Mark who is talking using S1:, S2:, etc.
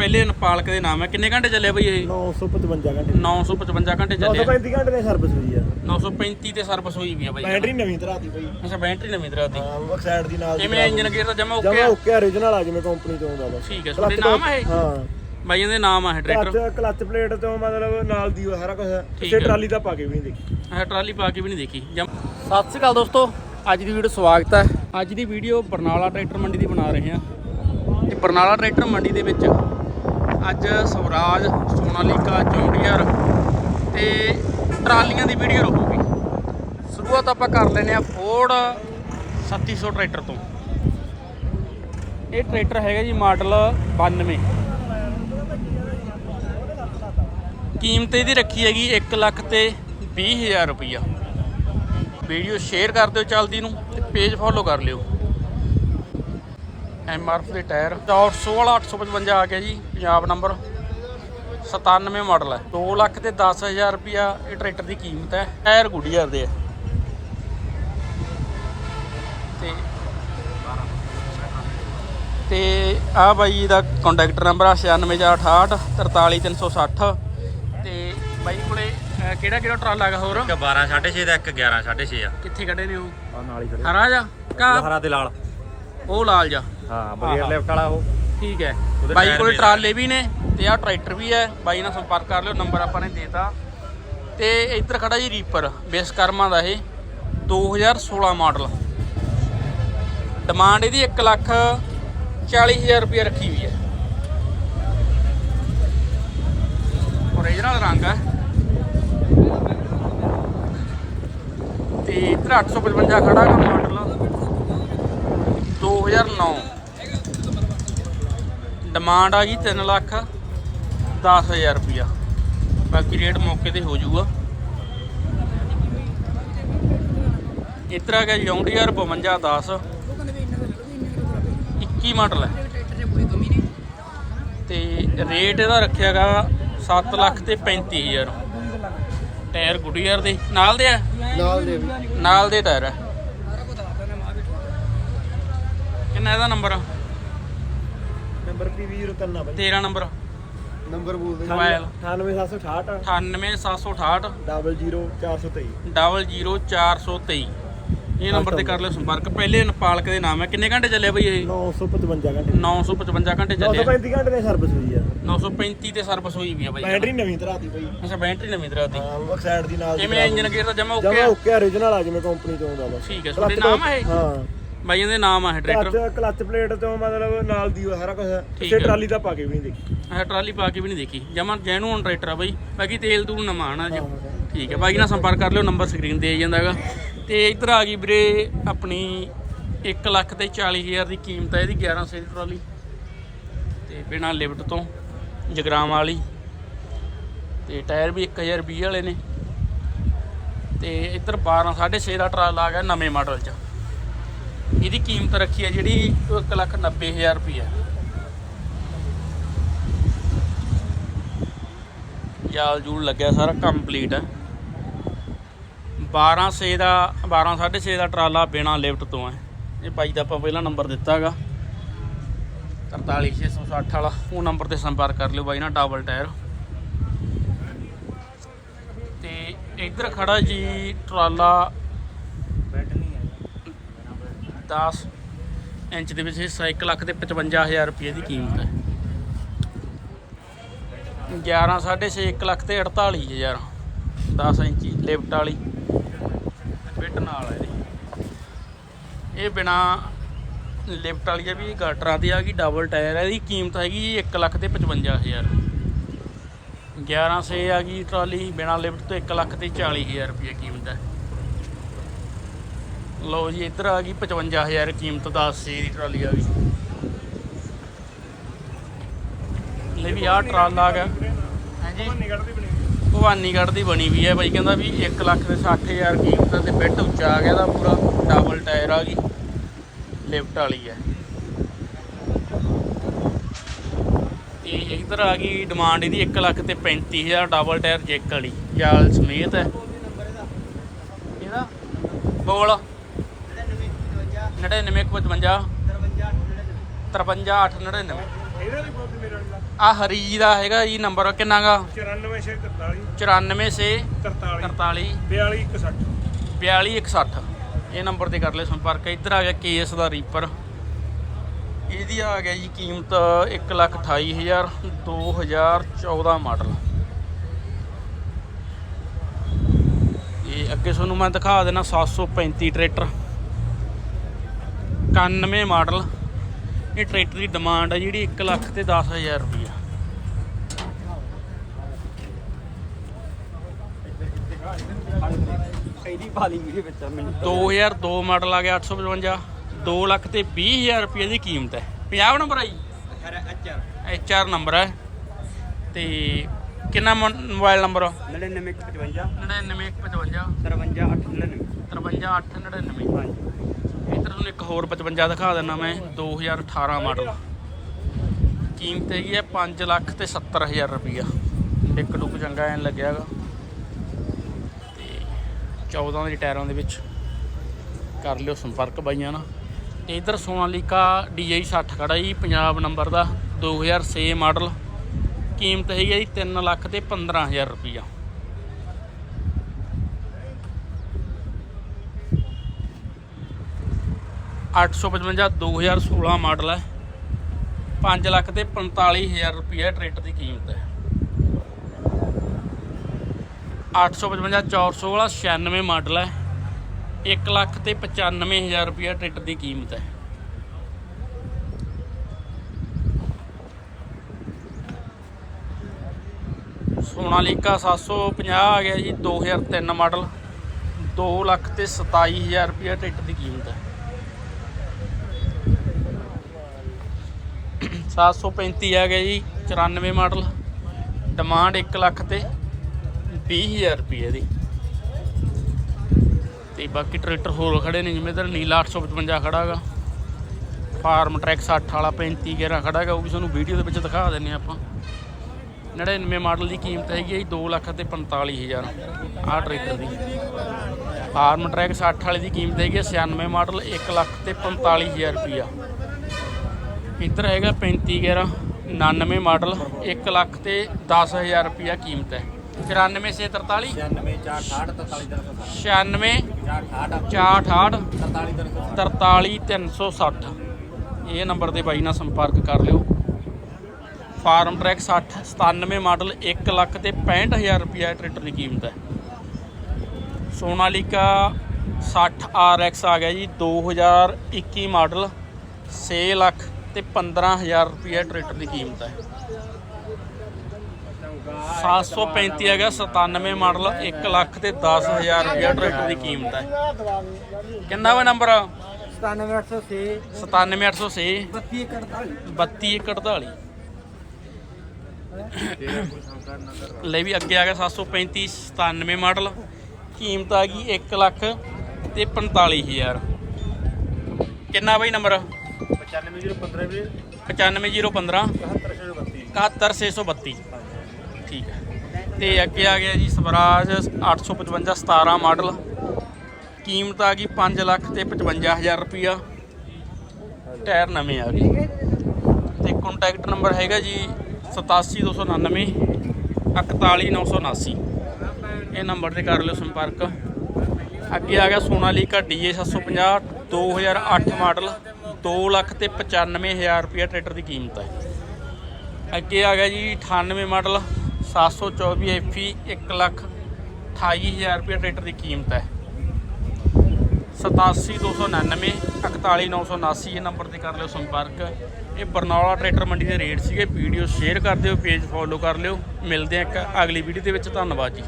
S1: ਪਹਿਲੇ ਨਪਾਲਕ ਦੇ ਨਾਮ ਹੈ। ਕਿੰਨੇ ਘੰਟੇ ਚੱਲਿਆ ਬਈ ਇਹ?
S2: 955 ਘੰਟੇ
S1: 955 ਘੰਟੇ ਚੱਲਿਆ
S2: 935 ਘੰਟੇ ਦੀ ਸਰਵਿਸ ਹੋਈ ਆ।
S1: 935 ਤੇ ਸਰਵਿਸ ਹੋਈ ਵੀ ਆ ਬਈ।
S2: ਬੈਟਰੀ ਨਵੀਂ ਦੀ ਬਈ।
S1: ਅੱਛਾ ਬੈਟਰੀ ਨਵੀਂ ਦੀ
S2: ਹਾਂ ਬਕ ਸਾਈਡ ਦੀ ਨਾਲ
S1: ਕਿਵੇਂ ਇੰਜਨ ਗੇਅਰ ਤਾਂ ਜਮਾ ਓਕੇ
S2: ਜਮਾ
S1: ਆ?
S2: ਓਕੇ origignal ਆ ਜਿਵੇਂ ਕੰਪਨੀ ਤੋਂ ਆਉਂਦਾ ਬਸ
S1: ਠੀਕ ਹੈ ਤੁਹਾਡੇ ਨਾਮ ਹੈ ਇਹ?
S2: ਹਾਂ।
S1: ਬਾਈਆਂ ਦੇ ਨਾਮ ਆ ਟਰੈਕਟਰ
S2: ਕਲੱਚ ਕਲੱਚ ਪਲੇਟ ਤੋਂ ਮਤਲਬ ਨਾਲ ਦੀ ਸਾਰਾ ਕੁਝ ਤੇ। ਟਰਾਲੀ ਦਾ ਪਾ ਕੇ ਵੀ ਨਹੀਂ ਦੇਖੀ।
S1: ਇਹ ਟਰਾਲੀ ਪਾ ਕੇ ਵੀ ਨਹੀਂ ਦੇਖੀ। ਜਮ- ਸਤਿ ਸ਼੍ਰੀ ਅਕਾਲ ਦੋਸਤੋ ਅੱਜ ਦੀ ਵੀਡੀਓ ਸਵਾਗਤ ਹੈ। ਅੱਜ ਦੀ ਵੀਡੀਓ ਬਰਨਾਲਾ ਟਰੈਕਟਰ ਮੰਡੀ ਦੀ ਬਣਾ ਰਹੇ ਹਾਂ। ਤੇ ਬਰਨਾਲਾ ਟਰੈਕਟਰ ਮੰਡੀ ਦੇ ਵਿੱਚ ਅੱਜ ਸਵਰਾਜ ਸੋਨਾਲੀਕਾ ਜੌਂਡੀਅਰ ਤੇ ਟਰਾਲੀਆਂ ਦੀ ਵੀਡੀਓ ਰਹੂਗੀ। ਸ਼ੁਰੂਆਤ ਆਪਾਂ ਕਰ ਲੈਨੇ ਆ ਫੋਰਡ 3700 ਟਰੈਕਟਰ ਤੋਂ। ਇਹ ਟਰੈਕਟਰ ਹੈਗਾ ਜੀ ਮਾਡਲ 92 ਕੀਮਤ ਇਹਦੀ ਰੱਖੀ ਹੈਗੀ 1 ਲੱਖ ਤੇ 20000 ਰੁਪਈਆ। ਵੀਡੀਓ ਸ਼ੇਅਰ ਕਰ ਦਿਓ ਚਲਦੀ ਨੂੰ ਤੇ ਪੇਜ ਫੋਲੋ ਕਰ ਲਿਓ। ਐਮਆਰਐਫ ਦੇ ਟਾਇਰ। 400 ਵਾਲਾ 855 ਆ ਗਿਆ ਜੀ ਪੰਜਾਬ ਨੰਬਰ। 97 ਮਾਡਲ ਹੈ 2 ਲੱਖ ਤੇ 10000 ਰੁਪਈਆ ਇਹ ਟਰੈਕਟਰ ਦੀ ਕੀਮਤ ਹੈ। ਟਾਇਰ ਗੁੱਡੀਅਰ ਦੇ ਆ। ਤੇ ਤੇ ਆ ਬਾਈ ਦਾ ਕੰਟੈਕਟ ਨੰਬਰ ਆ 96468 43360 ਤੇ ਬਾਈ ਕੋਲੇ ਕਿਹੜਾ ਕਿਹੜਾ ਟਰਾਲਾ ਹੈਗਾ ਹੋਰ?
S3: ਇੱਕ 12 6.5 ਦਾ ਇੱਕ 11 6.5 ਆ।
S1: ਕਿੱਥੇ ਕੱਢੇ ਨੇ ਉਹ?
S2: ਆ ਨਾਲ ਹੀ ਖੜੇ।
S1: ਹਰਾ ਜਾ ਕਾ?
S3: ਹਰਾ ਤੇ ਲਾਲ।
S1: ਉਹ ਲਾਲ ਜਾ।
S3: ਹਾਂ
S1: ਬਰੀਅਰ
S3: ਲੈਫਟ ਵਾਲਾ ਉਹ।
S1: ਠੀਕ ਹੈ।
S3: ਉਹਦੇ
S1: ਬਾਈ
S3: ਟਾਇਰ
S1: ਕੋਲੇ
S3: ਵੀ
S1: ਟਰਾਲੇ ਵੀ ਨੇ ਤੇ ਆ ਟਰੈਕਟਰ ਵੀ ਹੈ। ਬਾਈ ਨਾਲ ਸੰਪਰਕ ਕਰ ਲਿਓ ਨੰਬਰ ਆਪਾਂ ਨੇ ਦੇਤਾ। ਤੇ ਇੱਧਰ ਖੜਾ ਜੀ ਰੀਪਰ ਬੇਸਕਰਮਾ ਦਾ ਇਹ। 2016 ਮਾਡਲ। ਡਿਮਾਂਡ ਇਹਦੀ 1 ਲੱਖ 40000 ਰੁਪਏ ਰੱਖੀ ਹੋਈ ਹੈ। ਓਰੀਜਨਲ ਰੰਗ ਹੈ। ਤੇ ਇੱਧਰ 855 ਖੜਾ ਹੈ ਮਾਡਲ। 2009 ਡਿਮਾਂਡ ਆ ਗਈ 3 ਲੱਖ 10000 ਰੁਪਿਆ ਬਾਕੀ ਰੇਟ ਮੌਕੇ ਤੇ ਹੋ ਜਾਊਗਾ। ਇੱਧਰ ਆ ਗਿਆ ਜੌਂਡੀਅਰ 5210 21 ਮਾਡਲ ਹੈ। ਤੇ ਰੇਟ ਇਹਦਾ ਰੱਖਿਆਗਾ 7 ਲੱਖ ਤੇ 35000 ਟਾਇਰ ਗੁੱਡੀਅਰ ਦੇ। ਨਾਲ ਦੇ ਆ?
S2: ਨਾਲ ਦੇ
S1: ਨਾਲ ਦੇ ਟਾਇਰ ਹੈ ਕਿੰਨਾ ਇਹਦਾ ਨੰਬਰ
S2: ਨੰਬਰ PV03 ਆ ਬਈ?
S1: ਤੇਰਾ ਨੰਬਰ।
S2: ਨੰਬਰ ਬੋਲਦੇ
S1: ਮੋਬਾਈਲ।
S2: 98768
S1: 98768
S2: 00423
S1: 00423 ਇਹ ਨੰਬਰ ਤੇ ਕਰ ਲਿਓ ਸੰਪਰਕ। ਪਹਿਲੇ ਨਪਾਲਕ ਦੇ ਨਾਮ ਹੈ। ਕਿੰਨੇ ਘੰਟੇ ਚੱਲਿਆ ਬਈ ਇਹ?
S2: 955 ਘੰਟੇ।
S1: 955 ਘੰਟੇ ਚੱਲਿਆ।
S2: 935 ਘੰਟੇ ਦੀ ਸਰਵਿਸ ਹੋਈ ਆ।
S1: 935 ਤੇ ਸਰਵਿਸ ਹੋਈ ਵੀ ਆ ਬਾਈ।
S2: ਬੈਟਰੀ ਨਵੀਂ ਦੀ ਬਈ।
S1: ਅੱਛਾ ਬੈਟਰੀ ਨਵੀਂ ਦੀ
S2: ਹਾਂ ਬਕ ਸਾਈਡ ਦੀ ਨਾਲ ਦੀ
S1: ਕਿਵੇਂ ਇੰਜਨ ਗੇਅਰ ਤਾਂ ਜਮਾ ਓਕੇ
S2: ਜਮਾ
S1: ਆ।
S2: ਓਕੇ origignal ਆ ਜਿਵੇਂ ਕੰਪਨੀ ਤੋਂ ਆਉਂਦਾ ਬਸ
S1: ਠੀਕ ਹੈ ਤੁਹਾਡੇ ਨਾਮ ਹੈ ਇਹ?
S2: ਹਾਂ।
S1: ਬਾਈਆਂ ਦੇ ਨਾਮ ਆ ਇਹ ਟਰੈਕਟਰ
S2: ਕਲੱਚ ਕਲੱਚ ਪਲੇਟ ਤੋਂ ਮਤਲਬ ਨਾਲ ਦੀ ਉਹ ਸਾਰਾ ਕੁਝ
S1: ਠੀਕ
S2: ਤੇ
S1: ਹੈ।
S2: ਟਰਾਲੀ ਦਾ ਪਾ ਕੇ ਵੀ ਨਹੀਂ ਦੇਖੀ।
S1: ਇਹ ਟਰਾਲੀ ਪਾ ਕੇ ਵੀ ਨਹੀਂ ਦੇਖੀ। ਜਮਾ ਜੈਨੂਨ ਟਰੈਕਟਰ ਆ ਬਾਈ। ਬਾਕੀ ਤੇਲ ਤੂਲ ਨਵਾਂ ਆਣਾ ਜੀ
S2: ਹਾਂ।
S1: ਠੀਕ ਹੈ ਬਾਈ ਨਾਲ ਸੰਪਰਕ ਕਰ ਲਿਓ ਨੰਬਰ ਸਕਰੀਨ ਤੇ ਆ ਜਾਂਦਾ ਹੈਗਾ। ਤੇ ਇੱਧਰ ਆ ਗਈ ਵੀਰੇ ਆਪਣੀ 1 ਲੱਖ ਤੇ 40000 ਦੀ ਕੀਮਤ ਹੈ ਇਹਦੀ 1100 ਦੀ ਟਰਾਲੀ। ਤੇ ਬਿਨਾ ਲਿਫਟ ਤੋਂ ਜਗਰਾਮ ਵਾਲੀ। ਤੇ ਟਾਇਰ ਵੀ 1020 ਵਾਲੇ ਨੇ। ਤੇ ਇੱਧਰ 12 6.5 ਦਾ ਟਰਾਲਾ ਆ ਗਿਆ ਨਵੇਂ ਮਾਡਲ 'ਚ। ਇਹਦੀ ਕੀਮਤ ਰੱਖੀ ਹੈ ਜਿਹੜੀ 1 ਲੱਖ 90000 ਰੁਪਏ ਜਾਲ ਜੂਲ ਲੱਗਿਆ ਸਾਰਾ ਕੰਪਲੀਟ ਹੈ। 12 ਸੇ ਦਾ 12 6.5 ਦਾ ਟਰਾਲਾ ਬਿਨਾ ਲਿਫਟ ਤੋਂ ਹੈ। ਇਹ ਬਾਈ ਦਾ ਆਪਾਂ ਪਹਿਲਾ ਨੰਬਰ ਦਿੱਤਾ ਹੈਗਾ 43660 ਵਾਲਾ, ਉਹ ਨੰਬਰ ਤੇ ਸੰਪਰਕ ਕਰ ਲਿਓ ਬਾਈ ਨਾਲ ਡਬਲ ਟਾਇਰ ਤੇ ਇੱਧਰ ਖੜਾ ਜੀ ਟਰਾਲਾ 10 ਇੰਚ ਦੇ ਵਿੱਚ ਹਿੱਸਾ 1 ਲੱਖ ਤੇ 55000 ਰੁਪਏ ਦੀ ਕੀਮਤ ਹੈ। 11 6.5 1 ਲੱਖ ਤੇ 48000 10 ਇੰਚੀ ਲਿਫਟ ਵਾਲੀ। ਫਿੱਟ ਨਾਲ ਹੈ ਇਹਦੀ। ਇਹ ਬਿਨਾ ਲਿਫਟ ਵਾਲੀ ਹੈ ਵੀ ਗਾਟਰਾਂ ਦੀ ਆ ਗਈ ਡਬਲ ਟਾਇਰ ਹੈ ਇਹਦੀ ਕੀਮਤ ਹੈਗੀ ਜੀ 1 ਲੱਖ ਤੇ 55000 11 ਸੇ ਆ ਗਈ ਟਰਾਲੀ, ਬਿਨਾ ਲਿਫਟ ਤੋਂ 1 ਲੱਖ ਤੇ 40000 ਰੁਪਏ ਕੀਮਤ ਹੈ। ਲਓ ਜੀ ਇੱਧਰ ਆ ਗਈ 55000 ਕੀਮਤ 10 ਸੇ ਦੀ ਟਰਾਲੀ ਆ ਗਈ। ਲੈ ਵੀ ਆਹ ਟਰਾਲਾ ਆ ਗਿਆ ਹਾਂਜੀ। ਭਵਾਨੀਗੜ੍ਹ ਦੀ ਬਣੀ ਵੀ ਹੈ ਬਾਈ ਕਹਿੰਦਾ ਵੀ 1 ਲੱਖ ਤੇ 60000 ਕੀਮਤ ਤੇ ਬੈੱਡ ਉੱਚਾ ਆ ਗਿਆ ਦਾ ਪੂਰਾ ਡਬਲ ਟਾਇਰ ਆ ਗਈ। ਲਿਫਟ ਵਾਲੀ ਹੈ। ਤੇ ਇੱਧਰ ਆ ਗਈ ਡਿਮਾਂਡ ਇਹਦੀ 1 ਲੱਖ ਤੇ 35000 ਡਬਲ ਟਾਇਰ ਜੈਕ ਵਾਲੀ ਜਾਲ ਸਮੇਤ ਹੈ। ਇਹਦਾ? ਬੋਲ। 9955 53 899
S2: ਇਹਦਾ ਵੀ ਬਹੁਤ ਮੇਰੇ ਵਾਲੀ ਦਾ
S1: ਆ ਹਰੀ ਜੀ ਦਾ ਹੈਗਾ ਜੀ ਨੰਬਰ ਕਿੰਨਾਗਾ?
S2: 9443
S1: 94 ਸੇ
S2: 43
S1: 43
S2: 42 160
S1: 4260 ਇਹ ਨੰਬਰ ਤੇ ਕਰ ਲਿਓ ਸੰਪਰਕ। ਇੱਧਰ ਆ ਗਿਆ ਕੇਸ ਦਾ ਰੀਪਰ ਇਹਦੀ ਆ ਗਿਆ ਜੀ ਕੀਮਤ 128000 2014 ਮਾਡਲ। ਇਹ ਅੱਗੇ ਤੁਹਾਨੂੰ ਮੈਂ ਦਿਖਾ ਦੇਣਾ 735 ਟਰੈਕਟਰ। 91 ਮਾਡਲ। ਇਹ ਟਰੈਕਟਰ ਦੀ ਡਿਮਾਂਡ ਹੈ ਜਿਹੜੀ 1 ਲੱਖ ਤੇ 10000 ਰੁਪਈਆ।
S4: ਇਹਦੀ ਭਾਲੀ ਵੀਡੀਓ ਵਿੱਚ ਆ ਮੈਨੂੰ
S1: 2002 ਮਾਡਲ ਆ ਗਿਆ 855 2 ਲੱਖ ਤੇ 20000 ਰੁਪਏ ਦੀ ਕੀਮਤ ਹੈ। 50 ਨੰਬਰ ਆ ਜੀ? ਐਚ ਆਰ ਨੰਬਰ ਹੈ। ਤੇ ਕਿੰਨਾ ਮੋਬਾਈਲ ਨੰਬਰ
S4: 9955
S1: 99155
S4: 53899
S1: 53899
S4: ਹਾਂਜੀ।
S1: ਇੱਧਰ ਤੁਹਾਨੂੰ ਇੱਕ ਹੋਰ 55 ਦਿਖਾ ਦਿੰਦਾ ਮੈਂ 2018 ਮਾਡਲ ਕੀਮਤ ਹੈਗੀ ਹੈ 5 ਲੱਖ ਤੇ 70 ਹਜ਼ਾਰ ਰੁਪਈਆ। ਡਿੱਕ ਡੁੱਕ ਚੰਗਾ ਐਨ ਲੱਗਿਆਗਾ ਤੇ 14 ਦੇ ਟਾਇਰਾਂ ਦੇ ਵਿੱਚ ਕਰ ਲਿਓ ਸੰਪਰਕ ਬਾਈਆਂ ਨਾਲ। ਤੇ ਇਧਰ ਸੋਨਾਲੀਕਾ DI 60 ਖੜਾ ਜੀ, ਪੰਜਾਬ ਨੰਬਰ ਦਾ 2006 ਮਾਡਲ ਕੀਮਤ ਹੈਗੀ ਹੈ ਜੀ 3 ਲੱਖ ਤੇ ਹਜ਼ਾਰ ਰੁਪਈਆ। 855 2016 ਮਾਡਲ ਹੈ। 5 ਲੱਖ ਤੇ 45000 ਰੁਪਏ ਟਰੈਕਟਰ ਦੀ ਕੀਮਤ ਹੈ। 855 416 96 ਮਾਡਲ ਹੈ। 1 ਲੱਖ ਤੇ 95000 ਰੁਪਏ ਟਰੈਕਟਰ ਦੀ ਕੀਮਤ ਹੈ। ਸੋਨਾਲੀਕਾ 750 ਆ ਗਿਆ ਜੀ 2003 ਮਾਡਲ। 2 ਲੱਖ ਤੇ 27000 ਰੁਪਏ ਟਰੈਕਟਰ ਦੀ ਕੀਮਤ ਹੈ। 735 ਆ ਗਿਆ ਜੀ 94 ਮਾਡਲ। ਡਿਮਾਂਡ 1 ਲੱਖ ਤੇ 20000 ਰੁਪਏ ਦੀ। ਤੇ ਬਾਕੀ ਟਰੈਕਟਰ ਹੋਰ ਖੜੇ ਨੇ, ਜਿਵੇਂ ਇਧਰ ਨੀਲਾ 855 ਖੜਾ ਹੈਗਾ। ਫਾਰਮ ਟਰੈਕ 60 ਵਾਲਾ 35 11 ਖੜਾ ਹੈਗਾ, ਉਹ ਵੀ ਤੁਹਾਨੂੰ ਵੀਡੀਓ ਦੇ ਵਿੱਚ ਦਿਖਾ ਦਿੰਨੇ ਆਪਾਂ। 99 ਮਾਡਲ ਦੀ ਕੀਮਤ ਹੈਗੀ ਹੈ ਜੀ 2 ਲੱਖ ਤੇ 45000 ਆਹ ਟਰੈਕਟਰ ਦੀ। ਫਾਰਮ ਟਰੈਕ 60 ਵਾਲੇ ਦੀ ਕੀਮਤ ਹੈਗੀ ਹੈ 96 ਮਾਡਲ 1 ਲੱਖ ਤੇ 45000 ਰੁਪਈਆ ਇੱਧਰ ਹੈਗਾ 35 11 99 ਮਾਡਲ 1 ਲੱਖ ਤੇ 10000 ਰੁਪਈਆ ਕੀਮਤ ਹੈ। 94 ਸੇ 43
S4: 96 468
S1: 96
S4: 468
S1: 468 43360 ਇਹ ਨੰਬਰ ਤੇ ਬਾਈ ਨਾਲ ਸੰਪਰਕ ਕਰ ਲਿਓ। ਫਾਰਮ ਟਰੈਕ 60 97 ਮਾਡਲ 1 ਲੱਖ ਤੇ 65000 ਰੁਪਇਆ ਟਰੈਕਟਰ ਦੀ ਕੀਮਤ ਹੈ। ਸੋਨਾਲੀਕਾ 60 RX ਆ ਗਿਆ ਜੀ 2021 ਮਾਡਲ 6 ਲੱਖ ਤੇ 15000 ਰੁਪਇਆ ਟਰੈਕਟਰ ਦੀ ਕੀਮਤ ਹੈ। 735 ਹੈਗਾ 97 ਮਾਡਲ 1 ਲੱਖ ਤੇ 10000 ਰੁਪਇਆ ਟਰੈਕਟਰ ਦੀ ਕੀਮਤ ਹੈ। ਕਿੰਨਾ ਵਾ ਨੰਬਰ?
S4: 97806
S1: 97806
S4: 3248
S1: 3241 ਲੈ ਵੀ ਅੱਗੇ ਆ ਗਿਆ 735 97 ਮਾਡਲ। ਕੀਮਤ ਆ ਗਈ 1 ਲੱਖ ਤੇ 45000 ਕਿੰਨਾ ਬਈ ਨੰਬਰ?
S2: 95015 ਵੀ
S1: 95015
S2: 71632
S1: 71632 ਠੀਕ ਹੈ। ਤੇ ਅੱਗੇ ਆ ਗਿਆ ਜੀ ਸਵਰਾਜ 855 17 ਮਾਡਲ। ਕੀਮਤ ਆ ਗਈ 5 ਲੱਖ ਤੇ 55000 ਰੁਪਿਆ ਟਾਇਰ ਨਵੇਂ ਆ ਗਏ। ਤੇ ਕੰਟੈਕਟ ਨੰਬਰ ਹੈਗਾ ਜੀ 87299 41979 ਇਹ ਨੰਬਰ ਤੇ ਕਰ ਲਿਓ ਸੰਪਰਕ। ਅੱਗੇ ਆ ਗਿਆ ਸੋਨਾਲੀਕਾ DA 750 2008 ਮਾਡਲ। 2 ਲੱਖ ਤੇ 95000 ਰੁਪਿਆ ਟਰੈਕਟਰ ਦੀ ਕੀਮਤ ਹੈ। ਅੱਗੇ ਆ ਗਿਆ ਜੀ 98 ਮਾਡਲ 724 FE 1 ਲੱਖ 28000 ਰੁਪਏ ਟਰੈਕਟਰ ਦੀ ਕੀਮਤ ਹੈ। 87299 41979 ਇਹ ਨੰਬਰ ਤੇ ਕਰ ਲਿਓ ਸੰਪਰਕ। ਇਹ ਬਰਨਾਲਾ ਟਰੈਕਟਰ ਮੰਡੀ ਦੇ ਰੇਟ ਸੀਗੇ। ਵੀਡੀਓ ਸ਼ੇਅਰ ਕਰ ਦਿਓ, ਪੇਜ ਫੋਲੋ ਕਰ ਲਿਓ। ਮਿਲਦੇ ਆ ਇੱਕ ਅਗਲੀ ਵੀਡੀਓ ਦੇ ਵਿੱਚ। ਧੰਨਵਾਦ ਜੀ।